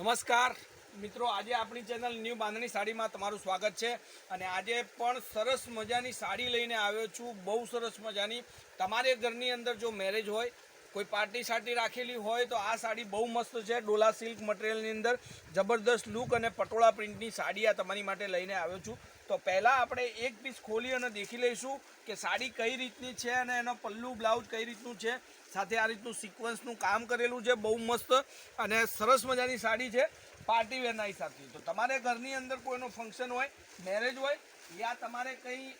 નમસ્કાર. મિત્રો, આજે આપણી ચેનલ ન્યૂ બાંધણી સાડીમાં તમારું સ્વાગત છે. અને આજે પણ સરસ મજાની સાડી લઈને આવ્યો છું. બહુ સરસ મજાની. તમારે ઘરની અંદર જો મેરેજ હોય, કોઈ પાર્ટી સાટી રાખેલી હોય, તો આ સાડી બહુ મસ્ત છે. ડોલા સિલ્ક મટીરિયલની અંદર જબરદસ્ત લુક અને પટોળા પ્રિન્ટની સાડી આ તમારી માટે લઈને આવ્યો છું. તો પહેલાં આપણે એક પીસ ખોલી અને દેખી લઈશું કે સાડી કઈ રીતની છે અને એનો પલ્લુ બ્લાઉઝ કઈ રીતનું છે. સાથે આ રીતનું સિક્વન્સનું કામ કરેલું છે, બહુ મસ્ત અને સરસ મજાની સાડી છે પાર્ટી વેરના હિસાબથી તો તમારે ઘરની અંદર કોઈનો ફંક્શન હોય મેરેજ હોય, યા તમારે કંઈ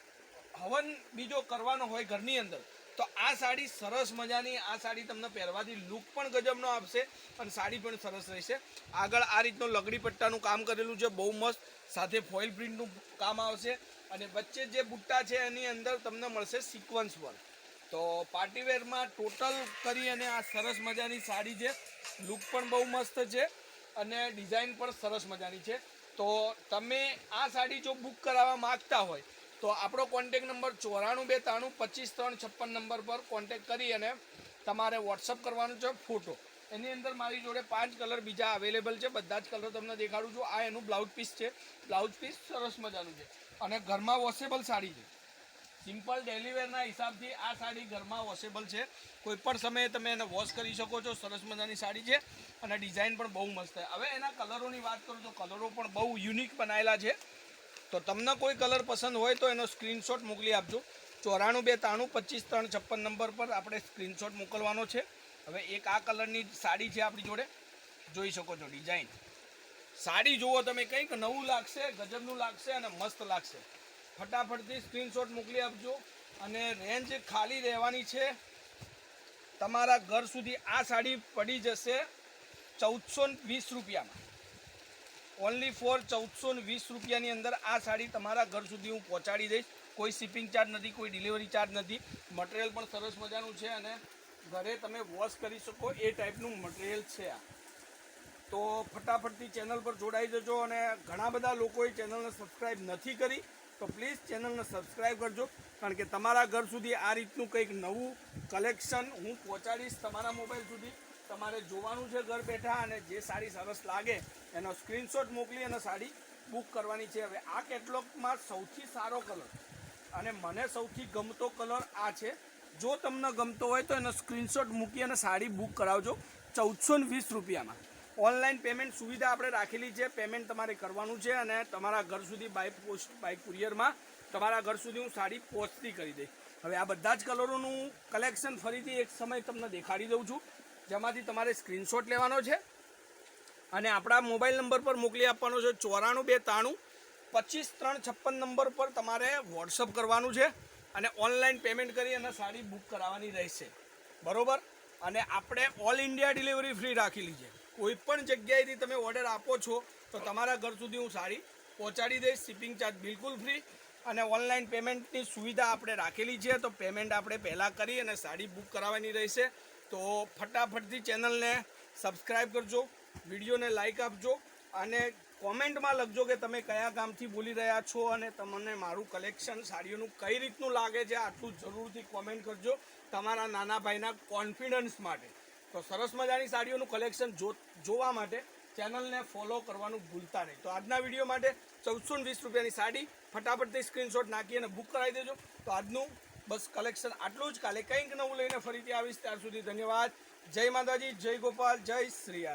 હવન બીજો કરવાનો હોય ઘરની અંદર તો આ સાડી સરસ મજાની, આ સાડી તમને પહેરવાથી લુક પણ ગજબનો આપશે અને સાડી પણ સરસ રહેશે. આગળ આ રીતનું લગડી પટ્ટાનું કામ કરેલું છે, બહુ મસ્ત. સાથે ફોઇલ પ્રિન્ટનું કામ આવશે અને વચ્ચે જે બુટ્ટા છે એની અંદર તમને મળશે સિક્વન્સ વર્ક તો પાર્ટીવેરમાં ટોટલ કરી અને આ સરસ મજાની સાડી છે. લુક પણ બહુ મસ્ત છે અને ડિઝાઇન પણ સરસ મજાની છે. તો તમે આ સાડી જો બુક કરાવવા માંગતા હોય તો આપણો કોન્ટેક નંબર ચોરાણું બે ત્રાણું પચીસ ત્રણ છપ્પન નંબર પર કોન્ટેક કરી અને તમારે વોટ્સઅપ કરવાનું છે ફોટો. એની અંદર મારી જોડે પાંચ કલર બીજા અવેલેબલ છે. બધા જ કલર તમને દેખાડું છું. આ એનું બ્લાઉઝ પીસ છે. બ્લાઉઝ પીસ સરસ મજાનું છે. અને ઘરમાં વોશેબલ સાડી છે. સિમ્પલ ડેલીવેરના હિસાબથી આ સાડી ઘરમાં વોશેબલ છે. કોઈ પણ સમયે તમે એને વોશ કરી શકો છો. સરસ મજાની સાડી છે. અને ડિઝાઇન પણ બહુ મસ્ત છે. હવે એના કલરોની વાત કરું તો કલરો પણ બહુ યુનિક બનાવેલા છે. તો તમને કોઈ કલર પસંદ હોય તો એનો સ્ક્રીનશોટ મોકલી આપજો. ચોરાણું બે ત્રાણું પચીસ ત્રણ છપ્પન નંબર પર આપણે સ્ક્રીનશોટ મોકલવાનો છે. હવે એક આ કલરની સાડી છે આપણી જોડે. જોઈ શકો છો ડિઝાઇન. સાડી જુઓ તમે કંઈક નવું લાગશે, ગજબનું લાગશે અને મસ્ત લાગશે. ફટાફટથી સ્ક્રીનશોટ મોકલી આપજો. અને રેન્જ ખાલી રહેવાની છે. તમારા ઘર સુધી આ સાડી પડી જશે ચૌદસો વીસ રૂપિયામાં. ઓનલી ફોર ચૌદસો વીસ રૂપિયાની અંદર આ સાડી તમારા ઘર સુધી હું પહોંચાડી દઈશ. કોઈ શિપિંગ ચાર્જ નથી, કોઈ ડિલિવરી ચાર્જ નથી. મટીરિયલ પણ સરસ મજાનું છે અને ઘરે તમે વોશ કરી શકો એ ટાઈપનું મટીરિયલ છે આ. તો ફટાફટથી ચેનલ પર જોડાઈ જજો અને ઘણા બધા લોકોએ ચેનલને સબસ્ક્રાઈબ નથી કરી, તો પ્લીઝ ચેનલને સબસ્ક્રાઈબ કરજો. કારણ કે તમારા ઘર સુધી આ રીતનું કંઈક નવું કલેક્શન હું પહોંચાડીશ તમારા મોબાઈલ સુધી. તમારે જોવાનું છે ઘર બેઠા અને જે સાડી સરસ લાગે, એનો સ્ક્રીનશોટ મોકલી અને સાડી બુક કરવાની છે. હવે આ કેટલોગમાં સૌથી સારો કલર અને મને સૌથી ગમતો કલર આ છે. જો તમને ગમતો હોય તો એનો સ્ક્રીનશોટ મૂકી અને સાડી બુક કરાવજો ચૌદસો ને વીસ રૂપિયામાં. ઓનલાઈન પેમેન્ટ સુવિધા આપણે રાખેલી છે. પેમેન્ટ તમારે કરવાનું છે અને તમારા ઘર સુધી બાય પોસ્ટ બાય કુરિયરમાં તમારા ઘર સુધી હું સાડી પહોંચતી કરી દઈશ. હવે આ બધા જ કલરોનું કલેક્શન ફરીથી એક સમય તમને દેખાડી દઉં છું. જેમાંથી તમારે સ્ક્રીનશોટ લેવાનો છે અને આપણા મોબાઈલ નંબર પર મોકલી આપવાનો છે ચોરાણું બે ત્રાણું પચીસ ત્રણ છપ્પન નંબર પર તમારે વોટ્સઅપ કરવાનું છે અને ઓનલાઈન પેમેન્ટ કરી અને સાડી બુક કરાવવાની રહેશે. બરાબર? અને આપણે ઓલ ઇન્ડિયા ડિલિવરી ફ્રી રાખેલી છે કોઈ પણ જગ્યાએથી તમે ઓર્ડર આપો છો તો તમારા ઘર સુધી હું સાડી પહોંચાડી દઈશ શિપિંગ ચાર્જ બિલકુલ ફ્રી અને ઓનલાઈન પેમેન્ટની સુવિધા આપણે રાખેલી છે તો પેમેન્ટ આપણે પહેલાં કરી અને સાડી બુક કરાવવાની રહેશે. તો ફટાફટથી ચેનલને સબસ્ક્રાઈબ કરજો, વિડીયોને લાઇક આપજો અને કોમેન્ટમાં લખજો કે તમે કયા ગામથી બોલી રહ્યા છો અને તમને મારું કલેક્શન સાડીઓનું કઈ રીતનું લાગે છે, આટલું જરૂરથી કોમેન્ટ કરજો તમારા નાના ભાઈના કોન્ફિડન્સ માટે. તો સરસ મજાની સાડીઓનું કલેક્શન જોવા માટે ચેનલને ફોલો કરવાનું ભૂલતા નહીં. તો આજના વીડિયો માટે ચૌદસો વીસ રૂપિયાની સાડી. ફટાફટથી સ્ક્રીનશોટ નાખી અને બુક કરાવી દેજો. તો આજનું બસ કલેક્શન આટલું જ કાલે કંઈક નવું લઈને ફરીથી આવીશ. ત્યાર સુધી ધન્યવાદ. જય માતાજી, જય ગોપાલ, જય શ્રી